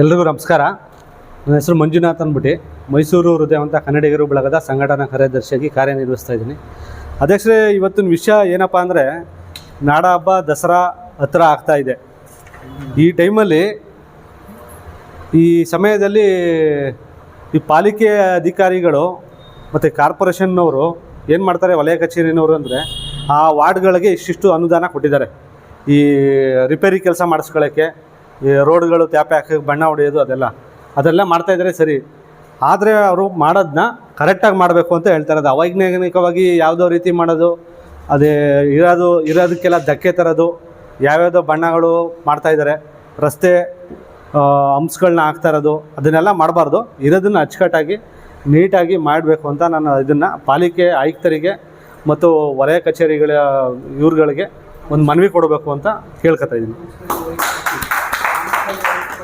ಎಲ್ರಿಗೂ ನಮಸ್ಕಾರ. ನನ್ನ ಹೆಸರು ಮಂಜುನಾಥ್ ಅಂದ್ಬಿಟ್ಟು ಮೈಸೂರು ಹೃದಯವಂತ ಕನ್ನಡಿಗರು ಬಳಗದ ಸಂಘಟನಾ ಕಾರ್ಯದರ್ಶಿಯಾಗಿ ಕಾರ್ಯನಿರ್ವಹಿಸ್ತಾ ಇದ್ದೀನಿ. ಅಧ್ಯಕ್ಷರೇ, ಇವತ್ತಿನ ವಿಷಯ ಏನಪ್ಪ ಅಂದರೆ ನಾಡ ಹಬ್ಬ ದಸರಾ ಹತ್ರ ಆಗ್ತಾ ಇದೆ. ಈ ಟೈಮಲ್ಲಿ ಈ ಸಮಯದಲ್ಲಿ ಈ ಪಾಲಿಕೆ ಅಧಿಕಾರಿಗಳು ಮತ್ತು ಕಾರ್ಪೊರೇಷನ್ನವರು ಏನು ಮಾಡ್ತಾರೆ, ವಲಯ ಕಚೇರಿನವರು ಅಂದರೆ ಆ ವಾರ್ಡ್ಗಳಿಗೆ ಇಷ್ಟಿಷ್ಟು ಅನುದಾನ ಕೊಟ್ಟಿದ್ದಾರೆ. ಈ ರಿಪೇರಿ ಕೆಲಸ ಮಾಡಿಸ್ಕೊಳ್ಳೋಕ್ಕೆ ಈ ರೋಡ್ಗಳು ತ್ಯಾಪೆ ಹಾಕಿ ಬಣ್ಣ ಹೊಡೆಯೋದು ಅದೆಲ್ಲ. ಅದೆಲ್ಲ ಮಾಡ್ತಾಯಿದ್ದಾರೆ ಸರಿ. ಆದರೆ ಅವರು ಮಾಡೋದನ್ನ ಕರೆಕ್ಟಾಗಿ ಮಾಡಬೇಕು ಅಂತ ಹೇಳ್ತಾರೆ. ಅದು ಅವೈಜ್ಞಾನಿಕವಾಗಿ ಯಾವುದೋ ರೀತಿ ಮಾಡೋದು, ಅದೇ ಇರೋದು, ಇರೋದಕ್ಕೆಲ್ಲ ಧಕ್ಕೆ ತರೋದು, ಯಾವ್ಯಾವುದೋ ಬಣ್ಣಗಳು ಮಾಡ್ತಾಯಿದ್ದಾರೆ ರಸ್ತೆ ಹಂಪ್ಸ್ಗಳನ್ನ ಹಾಕ್ತಾ ಇರೋದು, ಅದನ್ನೆಲ್ಲ ಮಾಡಬಾರ್ದು. ಇರೋದನ್ನು ಅಚ್ಚುಕಟ್ಟಾಗಿ, ನೀಟಾಗಿ ಮಾಡಬೇಕು ಅಂತ ನಾನು ಇದನ್ನು ಪಾಲಿಕೆ ಆಯುಕ್ತರಿಗೆ ಮತ್ತು ವಲಯ ಕಚೇರಿಗಳ, ಇವ್ರುಗಳಿಗೆ ಒಂದು ಮನವಿ ಕೊಡಬೇಕು ಅಂತ ಕೇಳ್ಕೊತಾ ಇದ್ದೀನಿ.